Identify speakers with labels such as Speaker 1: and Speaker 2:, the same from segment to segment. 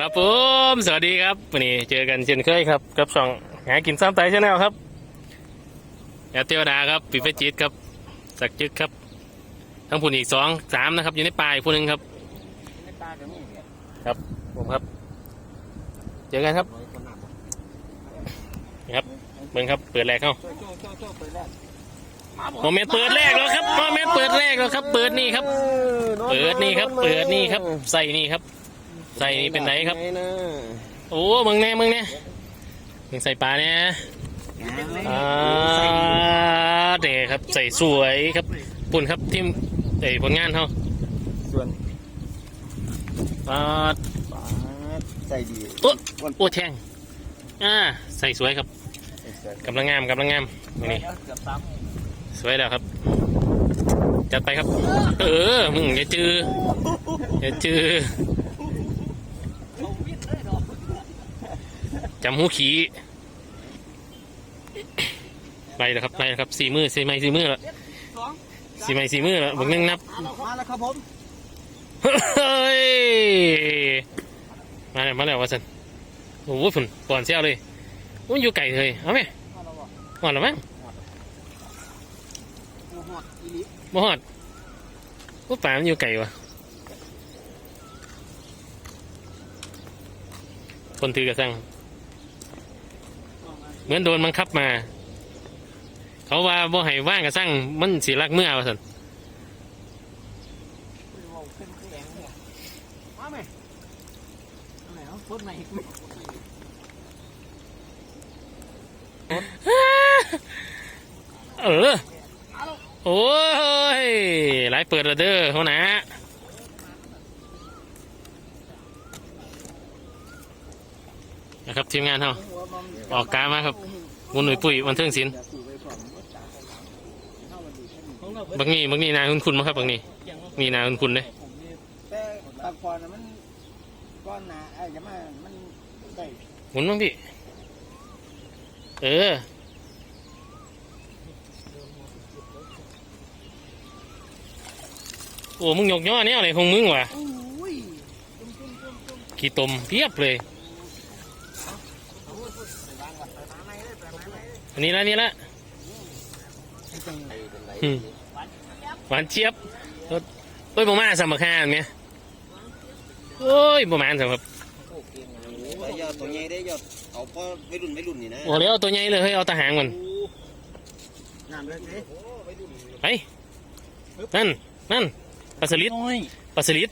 Speaker 1: ครับผมสวัสดีครับวันนี้เจอกันเช่นเคยครับกับช่องหากินซ้ำไตชาแนลครับแอดเทวดาครับปิดไฟจิตครับสักจึกครับ ทั้งผู้อีกสองสามนะครับอยู่ในป่าอีกผู้หนึ่งครับครับผมครับ เจอกันครับ
Speaker 2: คนหนัก
Speaker 1: เบิ่งครับเปิดแรกเข้า
Speaker 2: โม
Speaker 1: เมนต์เปิดแรกแล้วครับโมเมนต์เปิดแรกแล้วครับ เปิดนี่ครับ เปิดนี่ครับ เปิดนี่ครับ ใส่นี่ครับ ใส่นี่เป็นไหนครับ
Speaker 2: นะ
Speaker 1: โอ้มึงแน่มึงแน่มึงใส่ปลาเนี่ยอ่าเด็ครับใส่สวยครับปุ่นครับที่ไอ้ผลงานเขา
Speaker 2: ส่วน
Speaker 1: อ่า
Speaker 2: ปลาใจดี
Speaker 1: โอ้โอ้แทงอ่าใส่สวยครับกำลังงามกำลังงามนี่
Speaker 2: เกือบซ้
Speaker 1: สวยแล้วครับจัดไปครับ เออ มึงอย่าจืออย่าจือ จำหูขี่ไปแล้วครับไปแล้วครับสี่มือสี่ไม้สี่มือแล้ว
Speaker 2: สอง
Speaker 1: สี่ไม้สี่มือแล้วบวกหนึ่งนับ
Speaker 2: มาแล้วครับผม
Speaker 1: เฮ้ยมาแล้วมาแล้ววะสันโอ้โหฝุ่นก่อนเชี่ยวเลยโอ้ยอยู่ไก่เลยเอาไหม
Speaker 2: มาแล้วบอก
Speaker 1: อ่อนหรือมั้ง
Speaker 2: โอ้โหอีลิ
Speaker 1: บ่ฮอดโอ้ป่ามันอยู่ไก่วะคนถือกระสัง เหมือนโดนบังคับมา เขาว่าบ่ให้ว่างกระสังมันสิรักเมื่อว่า
Speaker 2: ไหมอะไรเนาะรถไหน
Speaker 1: เออ โอ้ยหลายเปิดแล้วเด้อเขานะนะ ครับทีมงานเขาออกกามาครับมุนหนุ่ยปุ๋ยวันเทิงศิลป์บางนี่บางนี่นาคุณคุณมาครับบางนี่นี่นาคุณคุณเลย
Speaker 2: แต่ตะกอนมันก้อนหนาไอ้จะมามันได้
Speaker 1: หมุนบ้างพี่เออโอ้มึงหยกย่อเนี่ยอะไรของมึงวะ
Speaker 2: โอ้ย
Speaker 1: ขี้ตมเพียบเลย อันนี้ละนี่ละอืมหวานเจี๊ยบเอ้ยประมาณสามข้านไหมโอ้ยประมาณสามครับ
Speaker 3: แต่ยอดตัวใหญ่ได้ยอดเอาพอไม่รุ่นไม่รุ่นนี่นะ
Speaker 1: โอ้เดี๋ยวเอาตัวใหญ่เลยเฮ้ยเอาตาหางมัน
Speaker 2: น้ำเลยสิ
Speaker 1: ไปนั่นนั่นปลาสลิด
Speaker 2: น้อย
Speaker 1: ปลาสลิด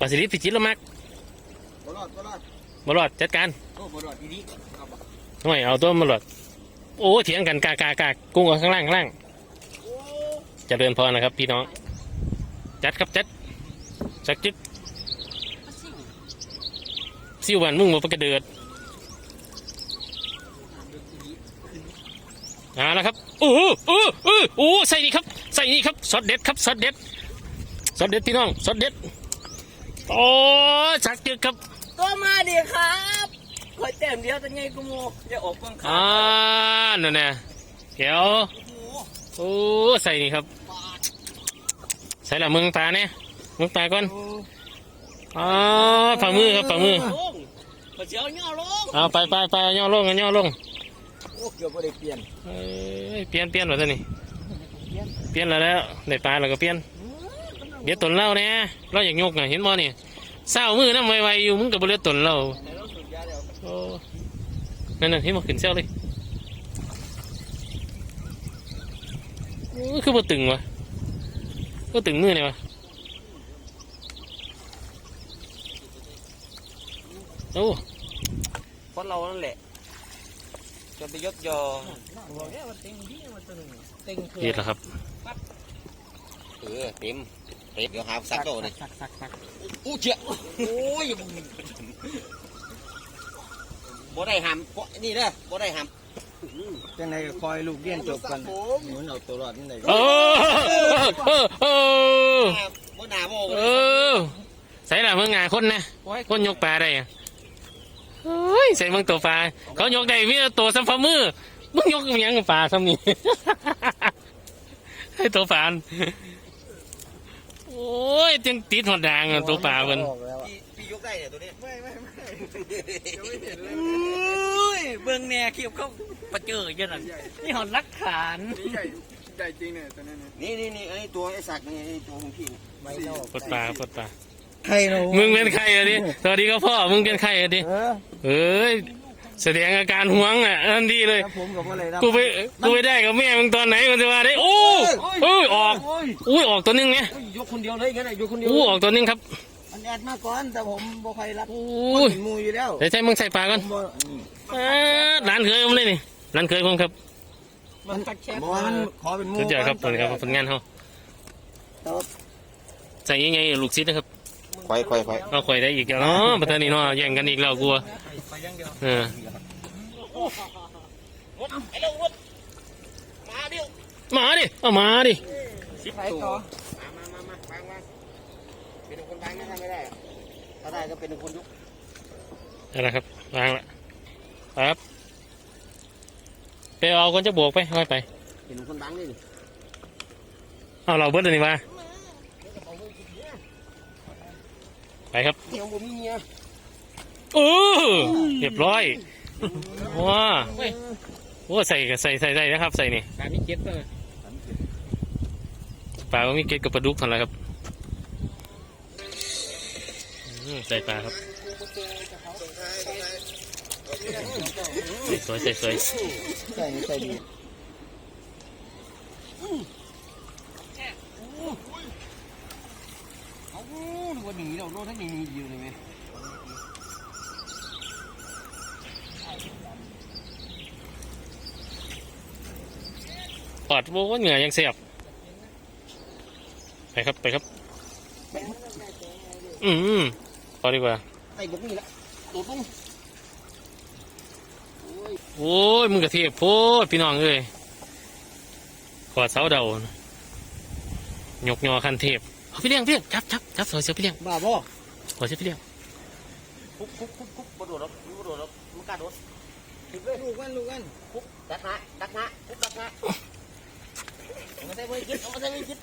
Speaker 1: ปลาสลิดพิจิตรละมัก
Speaker 2: บรอดบรอด
Speaker 1: บรอดจัดการ
Speaker 2: โอ้บรอดอีนี้
Speaker 1: หน่อยเอาตัวมาหลอด โอ้เถียงกันกากากากุ้งข้างล่างข้างล่างจะเดินพอนะครับ พี่น้อง จัดครับจัดจักจึกซิววันมุ่งมาประกระเดือดเอาละครับโอ้โหโอ้โหโอ้โอ้ใส่นี่ครับ ใส่นี่ครับสดเด็ดครับสดเด็ดสดเด็ดพี่น้องสดเด็ดโอ้จักจึกครับ
Speaker 2: ก็มาดิครับ คอยแต้มเดียวแต่ไงกูโมอย่าออกกองขา
Speaker 1: อ่านั่นน่ะเดี๋ยวโอ้ใส่นี่ครับ ใส่ละเมืองตาเนี่ยเมืองตาก่อนอ๋อฝ่ามือครับฝ่ามือ
Speaker 2: ลงมาเสียวย่อลง
Speaker 1: เอาไปไปไปย่อลงกันย่อลง
Speaker 2: โอ้เกือบไม่ได้เปลี่ยน
Speaker 1: เอ้ยเปลี่ยนเปลี่ยนหมดแล้วนี่เปลี่ยนแล้วแล้วได้ปลาแล้วก็เปลี่ยนเดี๋ยวตนเล่าเนี่ยเราอยากยกน่ะเห็นบ่นี่เศร้ามือน้ำไวๆอยู่มึงกับบริเวตนเล่า โอ้นั่นน่ะเห็นบ่ขึ้นเซลเลยโอ้ยคือบ่ตึงวะก็ตึงมือเนี่ยวะโอ้
Speaker 3: เพราะเรานั่นแหละจะไปยศยอ
Speaker 2: บอกแค่ว่าเต็งที่มันตัวหนึ่งเต็งคือ
Speaker 1: เห็ดแล้วครับ
Speaker 3: เออเต็มเต็มเดี๋ยวหาสักโตเลย
Speaker 2: สักสักสัก
Speaker 3: อู้เจ้าโอ้ย บ่ได้หามเพราะนี่เด้อบ่ได้หาม
Speaker 2: จังไงก็คอยลูกเรียนจบกันเหมือนเอาตัวรอดนี่เลย
Speaker 1: โอ้เออเออ
Speaker 3: บ่หนาบ่
Speaker 1: เออใส่ละเมืองงาคนนะคนยกปลาได้อะเฮ้ยใส่เมืองตัวปลาเขายกได้มีแต่ตัวสัมฝ่ามือมึงยกอิหยังปลาซ้ำนี่ให้ตัวปลาโอ้ยจังติดหอดด่างอะตัวปลาเพิ่น
Speaker 2: ออกแล้วอะ
Speaker 3: ปีปีพี่ยกได้เนี่ยตัวนี้
Speaker 2: ไม่ไม่ไม่ยั งไม่เห็นเลย
Speaker 4: อุ้ยเบิ่งแน่คลิปเขาประเจอเยอะนั่นนี่หอนรักฐาน
Speaker 2: นี่ใหญ่ใหญ่จริงเนี่ยตัวนี้เนี่ย
Speaker 3: นี่นี่นี่ไอ้ตัวไอ้สักนี่ไอ้ตัวของพี่นี่
Speaker 2: ไม่โลก
Speaker 1: ปลดปลาปลดปลา
Speaker 2: ใครเรา
Speaker 1: มึงเป็นใครอะดิสวัสดีครับพ่อมึงเป็นใครอะดิ
Speaker 2: เออ
Speaker 1: เอ้ยแสดงอาการห่วงอะทันทีเลย
Speaker 2: แล้วผมกับอะไรนะ
Speaker 1: กูไปกูไปได้กับแม่มึงตอนไหนมันจะมาได้โอ้โอ้ยออกอุ้ยออกตัวนึงไง
Speaker 3: ยกคนเดียวเลยงั้นยกคนเดียว
Speaker 1: อู้ออกตัวนึงครับ
Speaker 2: อันแอดมาก่อนแต่ผมบ่ใครรับ
Speaker 1: อู้ย
Speaker 2: เห็นมูอยู่แล้ว
Speaker 1: เดี๋ยวใช้มึงใส่ปลาก่อน
Speaker 2: ผมบ่
Speaker 1: อ่าร้านเคยผมเลยนี่ร้านเคยผมครับ
Speaker 2: มันตักแชทบอกว่ามันขอเป็นมู
Speaker 1: สุดยอดครับผลครับผลงานเขา
Speaker 2: ครับ
Speaker 1: ใส่ยังไงลูกซิดนะครับ
Speaker 3: ควายควายควาย
Speaker 1: เอาข่อยได้อีกแล้วเนาะประเทศนี้เนาะแย่งกันอีกแล้วกลัวเออมาดิเอามาดิ
Speaker 2: ใครต่อ
Speaker 3: มามามามาฟังฟัง เป็นคนฟังนะทำไม่ได้ถ้าได้ก็เป็นคนยก
Speaker 1: นั่นแหละครับวางละครับไปเอาคนจะบวกไปค่อยไป
Speaker 3: เป็นคนฟังนี่
Speaker 1: เอาเราเบิดเลยนี่มาไปครับ
Speaker 3: เดี๋ยวผมมีเมีย
Speaker 1: เออเรียบร้อยว้าว้าใส่ใส่ใส่ใส่นะครับ ใส่นี่
Speaker 4: การมีเก็บเลย
Speaker 1: ปลาก็มีเกล็ดกับปลาดุกเท่านั้นแหละครับ ใส่ปลาครับสวยสวยสวย
Speaker 2: ใช่ใช่ดี
Speaker 3: เอาวันนี้เราโน่นทั้งนี้มีอยู่เลยไหม
Speaker 1: ปอดโว้เหงื่อยังเสียบไปครับ ไปครับ อืม พอดีกว่า
Speaker 3: ไอ้บกนี่ละตัวตุ้ง
Speaker 1: โอ้ยมึงกระเทียบโพดพี่น้องเอ้ยขอดเสาเดายกยอคันเทพเอาพี่เลี้ยงพี่เลี้ยงจับจับจับสวยเสียพี่เลี้ยง
Speaker 2: บ้าบ่
Speaker 1: ขอเสียพี่เลี้ยง
Speaker 3: คุกคุกคุกคุกกระโดดหรอกกระโดดหรอกมันกล้าโดด
Speaker 2: ลูกกันลูกกัน
Speaker 3: คุกดักหน้าดักหน้าคุกดักหน้าเอามาใส่มือยึดเอามาใส่มือยึด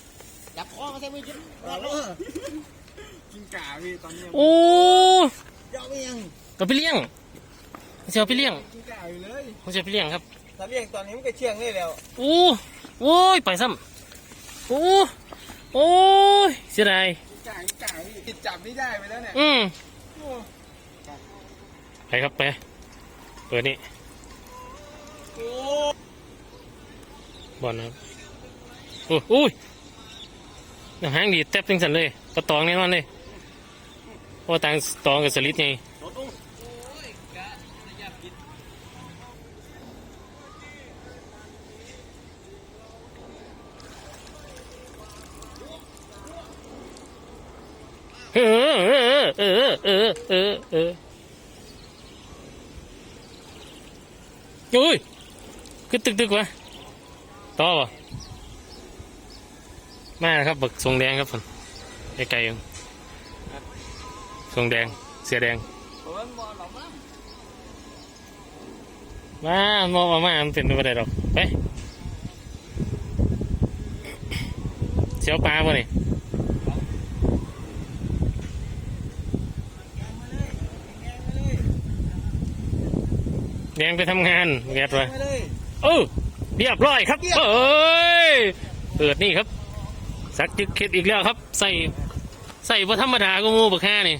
Speaker 3: จับคอมาใส่มือยึด
Speaker 2: บ้าบ่ กินกาพี่ตอนนี้
Speaker 1: โอ้
Speaker 2: เจ้าไม่ยัง
Speaker 1: กับพี่เลี้ยงเสียพี่เลี้ยง
Speaker 2: กินกาอยู่เลย
Speaker 1: เขาเสียพี่เลี้ยงครับ
Speaker 2: ถ้าเลี้ยงตอนนี้มันก็เชี่ยงเลยแล้ว
Speaker 1: โอ้โอ้ยไปซ้ำโอ้โอ้ยเสียดาย
Speaker 2: กินกากินกาพี่ติดจับไม่ได้ไปแล้วเนี่ย
Speaker 1: อืม
Speaker 2: โอ้
Speaker 1: ไปครับไปเปิดนี่
Speaker 2: โอ้
Speaker 1: บอลนะครับโอ้อุ้ยน้ำหางดีดแทบจังสันเลยกระตองแน่นอนเลย เพราะว่าต่างตองกับสลิดไง
Speaker 3: โดดตุ้ง
Speaker 1: เออเออเออเออเออเออโอ้ยคือตึกตึกวะต่อวะมาครับบักทรงแดงครับผมไกลๆเอง ทรงแดง เสียแดง
Speaker 2: ผมบอลหรอมั้ง
Speaker 1: มามองมามามันเป็นไปได้หรอกไปเสียวปลาป่ะนี่แดงไปทำงานแกดวะ
Speaker 2: ไม่เลย
Speaker 1: เออเรียบร้อยครับเอ้ยเปิดนี่ครับ สักจึกเข็ดอีกแล้วครับ ใส่ใส่พธรรมดาก็มูบักห้านี่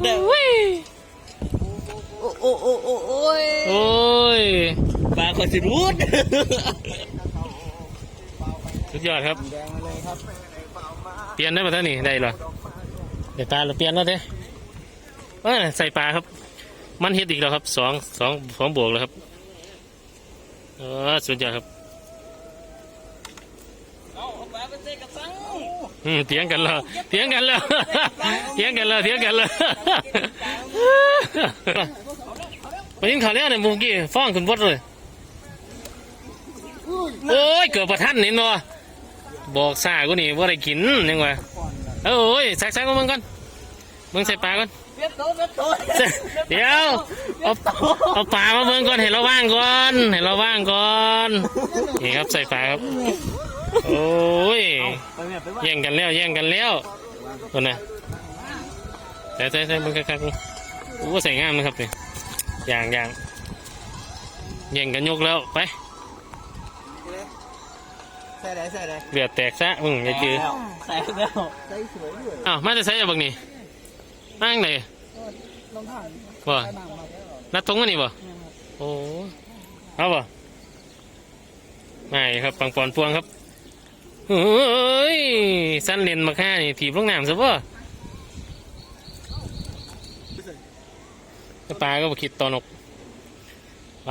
Speaker 1: โอ้ย
Speaker 4: โอ้โอ้โอ้โอ้โอ้ย
Speaker 1: โอ้ย
Speaker 4: ปลาคอยสิรูด
Speaker 1: สุดยอดครับ
Speaker 2: แดงมาเลยครับ
Speaker 1: เปลี่ยนได้ป่ะท่านนี่ได้เหรอเดี๋ยวตาเราเปลี่ยนแล้วเด้เออใส่ปลาครับ มันเฮ็ดอีกแล้วครับสองสองสองบวกแล้วครับเออสุดยอดครับ อืมเถียงกันแล้วเถียงกันแล้วเถียงกันแล้วเถียงกันแล้วไปยิงข่าวแล้วเนี่ยมุกี้ฟ้องขึ้นบดเลยโอ้ยเกิดประทันนี่เนาะบอกซากูนี่ว่าได้กินยังวะเออโอ้ยสักสักมึงก่อนมึงใส่ปลาก่อน
Speaker 4: เวียดโตเวียดโต
Speaker 1: เดี๋ยวเอาเอาปลามาเบิ่งก่อนให้เราว่างก่อนให้เราว่างก่อนนี่ครับใส่ปลาครับ โอ้ย
Speaker 4: ไปแม่ไปว่า
Speaker 1: แย่งกันแล้วแย่งกันแล้วคนน่ะใส่ใส่ใส่มันคักๆโอ้ใส่งามนะครับเนี่ยอย่างอย่างแย่งกันยกแล้วไป
Speaker 2: ใส่ไหนใส่ไหน
Speaker 1: เลือดแตกซะมึงอย่าจือ
Speaker 4: ใส่แล้ว
Speaker 2: ใส่สวยด้วย
Speaker 1: อ้าวมาจะใส่อะบักนี่นั่งไหน
Speaker 2: ลองถ่าย
Speaker 1: บ่
Speaker 2: ใส่หนังมา
Speaker 1: นัดทงกันนี่บ่โอ้เอาบ่ไม่ครับปังปอนพวงครับ เฮ้ยสั้นเลนมาค่านี่ถีบลงน้ำซะบ่ปลาก็บคิดตอนกไป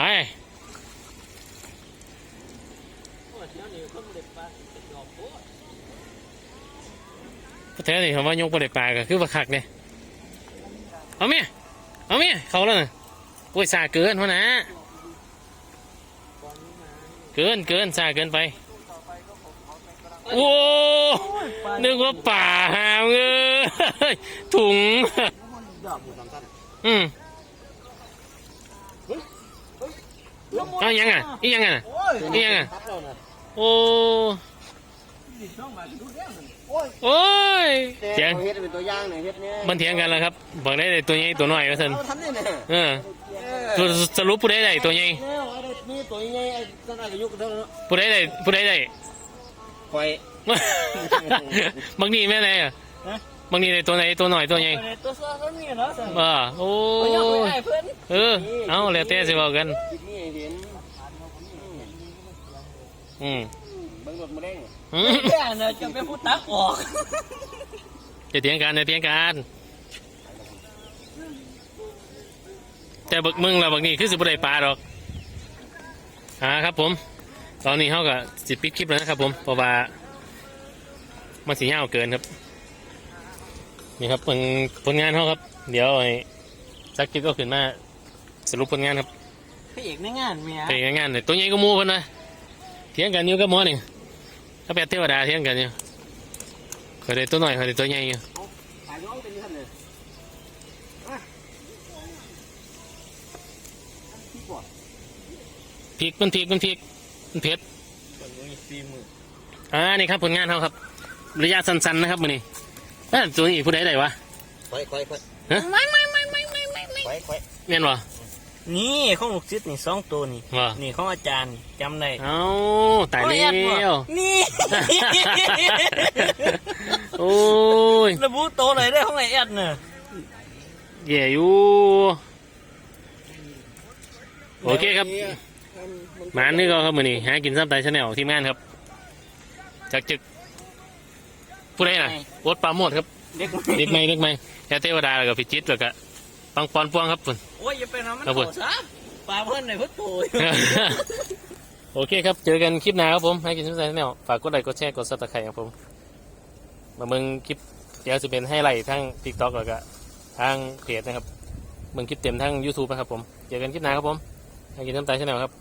Speaker 1: แท้นี่คำว่ายกประเด็ปลาก็คือบักคักเนี่ยเอาเมียเอาเมียเขาแล้วน่ะโอ้ยซาเกินวะนะ เกินเกินซาเกินไป โอ้นึกว่าป่าหามเอ้ยถุง
Speaker 3: ดอกหมูสามสั้น
Speaker 1: อืมเอายังอะอียังอะ
Speaker 2: โอ้ย
Speaker 1: อียังอะ
Speaker 3: ทับเราน่ะ
Speaker 1: โอ้
Speaker 2: ช่องมาดูแก้วมัน
Speaker 1: โอ้ย
Speaker 3: แต่
Speaker 1: เถียง
Speaker 3: เขาเฮ็ดเป็นตัวอย่างหน่อยเฮ็ดเนี่ย
Speaker 1: มันเถียงกันแล้วครับบอกได้แต่ตัวใหญ่ตัวน้อยว่าซั่น
Speaker 3: เอาทำได้เนี่ย
Speaker 1: เออสรุปสรุปผู้ใดได้ตัวใหญ่
Speaker 3: แล้วไอ้นี่ตัวใหญ่ไอ้ต้นอายุเท่านั้น
Speaker 1: ผู้ใดได้ผู้ใดได้
Speaker 3: คอย
Speaker 1: บางทีแม่ไหนอะบางทีได้ตัวไหนตัวหน่อยตัวใหญ่
Speaker 4: ตัวซ้อนนี่เนาะสั่ง
Speaker 1: อ่าโอ้
Speaker 4: โอ้ยไม่ได้เพื่อน
Speaker 1: เออ เอาแล้วแต่สิบอกกัน
Speaker 3: คิดนี่เห็น
Speaker 1: อืม
Speaker 3: เบิ่งรถมาได้
Speaker 1: อืม
Speaker 4: แค่เนี่ยจะเป็นผู้ตักออก
Speaker 1: จะเถียงกันจะเถียงกันแต่บักมึงเราบักนี่คือสิบได้ปลาดอกอ่าครับผม ตอนนี้เขาก็สิปิดคลิปแล้วนะครับผมเพราะว่ามันสีเงาวเกินครับ นี่ครับผลผลงานเขาครับ เดี๋ยวไอ้สักคลิปก็ขึ้นมาสรุปผลงานครับ
Speaker 4: พระเอกในงานเมีย
Speaker 1: ไปงานเลยตัวใหญ่ก็มูเพิ่นนะเถียงกันอยู่กับหมอนี่ถ้าแปดเทวดาเถียงกันอยู่เคยได้ตัวหน่อยเคยได้ตัวใหญ่อยู่
Speaker 3: ถ่ายย้อนเป็นท่านเลย
Speaker 1: พริกมันพริกมันพริกมัน เผ็ด
Speaker 4: สี่หมื่น
Speaker 1: อ่านี่ครับผลงานเขาครับ ระยะสั้นๆนะครับมือนี้เอ้ยตัวนี้ผู้ใดได้วะ
Speaker 3: คอยคอยคอย
Speaker 4: ไม่ไม่ไม่ไม่ไม่ไม่ไม่
Speaker 3: คอยคอย
Speaker 1: แม่นวะ
Speaker 4: นี่ของลูกศิษย์นี่สองตัวนี่
Speaker 1: วะ
Speaker 4: นี่ของอาจารย์จำได้
Speaker 1: เอ้าตายแล้
Speaker 4: โอ้แอด
Speaker 1: ว
Speaker 4: บ่นี่
Speaker 1: โอ้ย
Speaker 4: ระบุโตวไหนได้ของไอแอดเนี่ย
Speaker 1: แย่อยู่โอเคครับ หมานี่ก็ครับมือนี้หากินซ้ำไตชาแนลทีมงานครับ จากจึกผู้ใดน่ะโอ๊ตปราโมดครับ
Speaker 4: เด็ก
Speaker 1: เด็กใหม่เด็กใหม่แค่เทวดาแล้วก็พิจิตรแล้วก็ปังปอนพวงครับคุณ
Speaker 4: โอ้ยอย่าไปทำมัน
Speaker 1: ครับผม
Speaker 4: โตซะปลาเพื่อนในพุทโตย
Speaker 1: โอเคครับ เจอกันคลิปหน้าครับผมให้กินทุกท่านแนวฝากกดไลค์กดแชร์กดซับสไครต์ครับผมมาเบิ่งคลิปเดี๋ยวจะเป็นให้ไลค์ทั้ง TikTok แล้วก็ทางเพจนะครับเบิ่งคลิปเต็มทั้ง YouTube นะครับผม เจอกันคลิปหน้าครับผมให้กินน้ำตาลชาแนลครับ